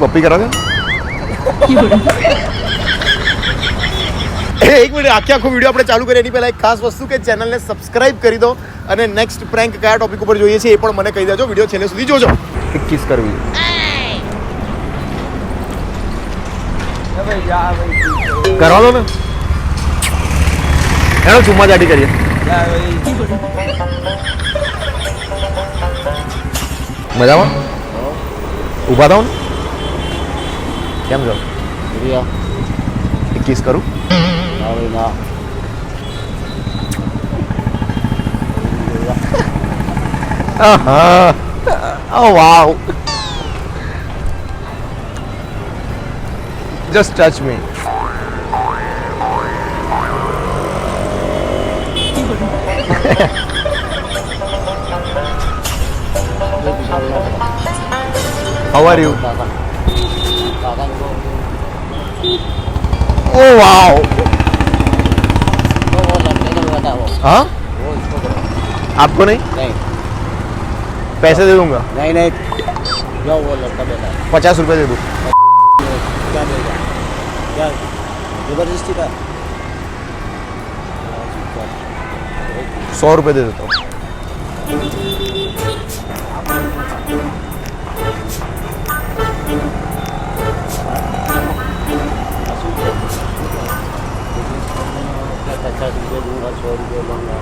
પપ્પી કરો છો એક મિનિટ આખી આખો વીડિયો આપણે ચાલુ કરીએ એની પહેલાં એક ખાસ વસ્તુ કે ચેનલને સબસ્ક્રાઇબ કરી દો અને નેક્સ્ટ પ્રેન્ક કયા ટોપિક ઉપર જોઈએ છે એ પણ મને કહી દેજો વીડિયો છેલ્લે સુધી જોજો. એક કિસ કરવી. કરવા દો ને. એનો ચુમ્મા ચાટી કરીએ. મજામાં? ઊભા થાવ ને. કેમ છો કિસ કરું Oh wow. Just touch me. How are you? Oh wow. हाँ आपको नहीं? नहीं। पैसे दे दूँगा। नहीं नहीं। जो वो लड़का बेटा। पचास रुपये दे दूँ। क्या देगा क्या? ज़बरदस्ती का? सौ रुपये दे देता हूँ। પચાસ રૂપિયા ડુંગા સો રૂપિયા ડુંગા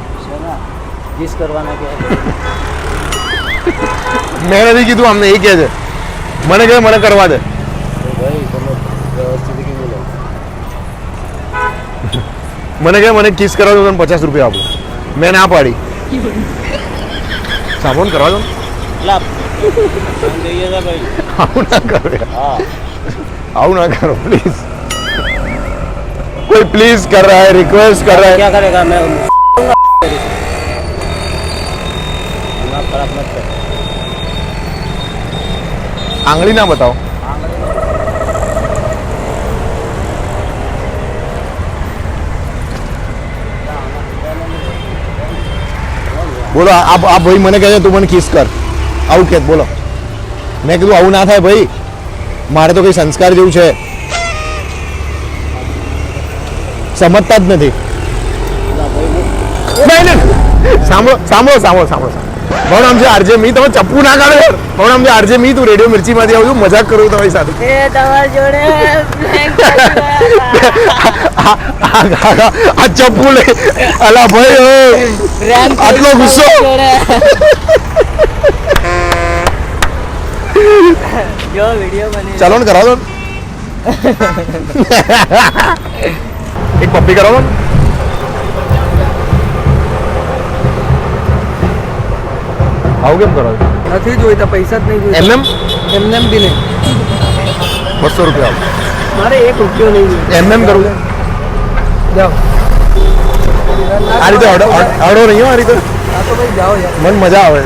છે કરવાના કે મેં નથી કીધું અમને એ કહે છે. મને કહે મને કરવા દે. ભાઈ તમે વ્યવસ્થિત કીધું લો મને કહે મને કિસ કરવા દો તને પચાસ રૂપિયા આપો. મેં ના પાડી. સાબુન કરવા દો આવું ના કરો આવું ના કરો પ્લીઝ કોઈ પ્લીઝ કર રહા है रिक्वेस्ट कर रहा है क्या करेगा मैं दिमाग खराब मत कर આંગળી ના બતાવો બોલો આ આ ભાઈ મને કહે છે તું મને કિસ કર આવું કે બોલો મેં કીધું આવું ના થાય ભાઈ મારે તો કઈ સંસ્કાર જેવું છે સમજતા જ નથી. સાંભળો સાંભળો સાંભળો સાંભળો ભણામ છે આરજે મી તમે ચપ્પુ ના કાઢો ભણામ છે આરજે મી તું રેડિયો મિર્ચી માંથી આવું મજાક કરું તમારી સાથે. એ આ ચપ્પુ લે અલા ભાઈ આટલો ગુસ્સો. ચાલો ને કરાવો ને એક પપ્પી કરાવો ને આવું કેમ કરો છો? નથી જોઈતા પૈસા જ નહીં જોઈતા એમ એમ એમને એમ બી નહીં બસો રૂપિયા આપો મારે એક રૂપિયો નહીં જોઈએ એમ એમ કરવું જાઓ આ રીતે અડો અડો નહીં હો આ રીતે હા તો ભાઈ જાઓ યાર મને મજા આવે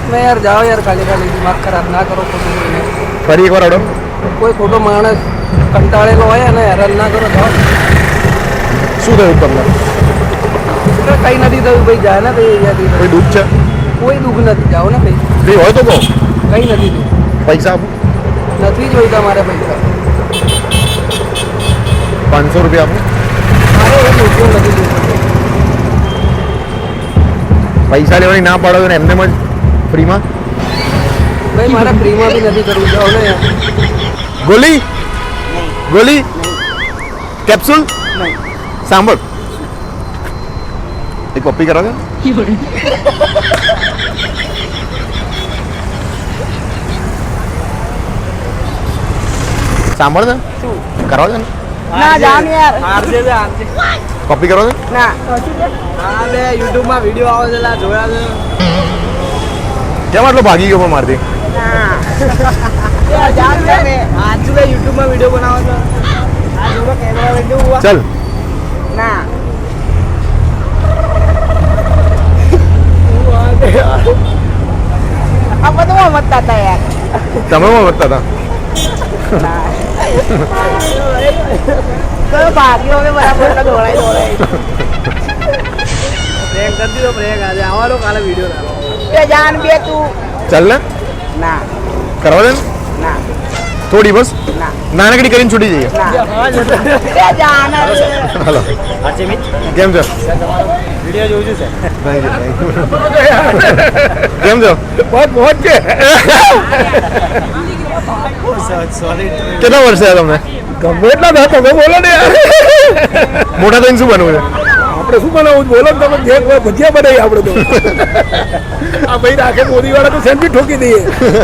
તમે યાર જાઓ યાર ખાલી ખાલી દિમાગ ખરાબ ના કરો ખોટું કોઈને. ફરી એકવાર અડો કોઈ ખોટો માણસ કંટાળેલો હોય અને હેરાન ના કરો જાઓ શું થયું તમને? કંઈ નથી થયું ભાઈ જાય ને ભાઈ કોઈ દુઃખ છે? કોઈ દુઃખ નથી જાઓ ને ભાઈ. ભાઈ હોય તો કહો. કંઈ નથી થયું. પૈસા આપો. નથી જોઈતા મારે પૈસા. પાંચસો રૂપિયા આપો. મારે રૂપિયો નથી જોઈતું પૈસા લેવાની ના પાડો ને એમને જ ફ્રીમાં? ભાઈ મારે ફ્રીમાં બી નથી કરવું જાઓ ને ગોલી? ગોલી? કેપ્સ્યુલ સાંભળ એક કોપી કરો સાંભળ ને કરો છો ને ના યાર આરજે આરજે પપ્પી કરો છે ના હા બે યુટ્યુબમાં વીડિયો આવે છે લા જોયા છે કેમ આટલો ભાગી ગયો પણ મારથી ના આજુ બે યુટ્યુબમાં વીડિયો બનાવો છો આ જોડો કેમેરા વીડિયો ચલ ના આ બધું મમતા હતા યાર તમે પણ વધતા હતા કયો ભાગ્યો હવે બરાબર ના દોડાઈ દોડાઈ. પ્રેન્ક કરી દીધો પ્રેન્ક આજે આવવાનો કાલે વીડિયો લાવો જાન બે તું. ચાલ ને? ના. કરવા દે ને? ના. થોડી બસ. નાનકડી કરીને છૂટી જઈએ જાના હાલો હાચી મિત કેમ છો વીડિયો જોઉં છું સર કેમ છો સોરી કેટલા વર્ષ થયા તમને ગમે એટલા ના તમે બોલો ને યાર મોટા થઈને શું બનવું છે આપણે શું બનાવું બોલો ને તમે જે ભજીયા બનાવી આપણે તો. આ ભાઈ રાખે મોદી વાળા તો સેન્ડવીચ ઠોકી દઈએ.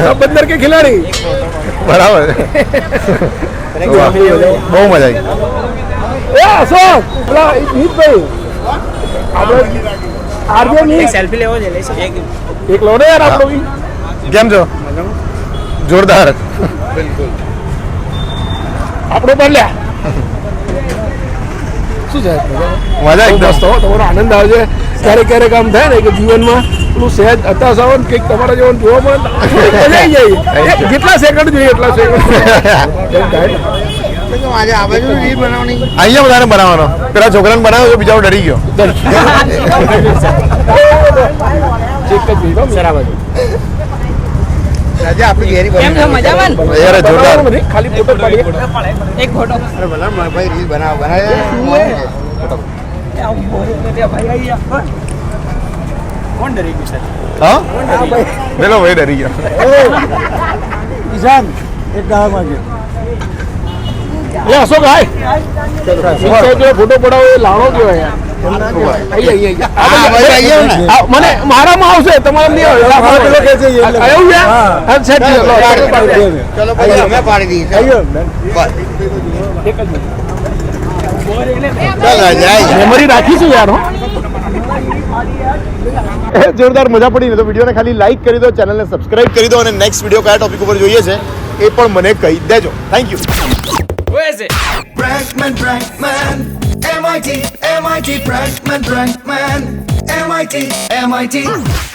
આ બંદર કે ખિલાડી? બરાબર. બહુ મજા આવી. એ અશોક પેલા ભાઈ. આપણે આરજે ની સેલ્ફી લેવો છે એક એક લો ને યાર આપણો કેમ છો? જોરદાર. આપણો પણ લ્યા. શું છે? મજા એકદમ. હો તમારો આનંદ આવે છે. ક્યારેક ક્યારેક આમ થાય ને કે જીવનમાં પેલું સહેજ હતાશ આવો ને કંઈક તમારા જેવું જોવા મળે મજા આવી જાય. જેટલા સેકન્ડ જોઈએ એટલા સેકન્ડ. અહીંયા બધાને બનાવવાનો. પેલા છોકરાને બનાવ્યો તો બીજાઓ ડરી ગયો. એક જ મિનિટ હો. સર આ બાજુ કેમ છો મજામાં? યાર જોરદાર. ખાલી ફોટો પાડીએ. એક ફોટો કોણ ડરી ગયું સર હા? પેલો ભાઈ ડરી ગયો. એ અશોક હાય. જો ફોટો પડાવો એ લાણો કહેવાય મને મારામાં આવશે તમારે. મેમરી રાખીશું યાર જોરદાર મજા પડી ને તો વિડીયોને ખાલી લાઈક કરી દો ચેનલને સબસ્ક્રાઇબ કરી દો અને નેક્સ્ટ વીડિયો કયા ટોપિક ઉપર જોઈએ છે એ પણ મને કહી દેજો. Thank you Where is it? Brankman, Brankman. MIT, MIT, Brankman, Brankman. MIT, MIT.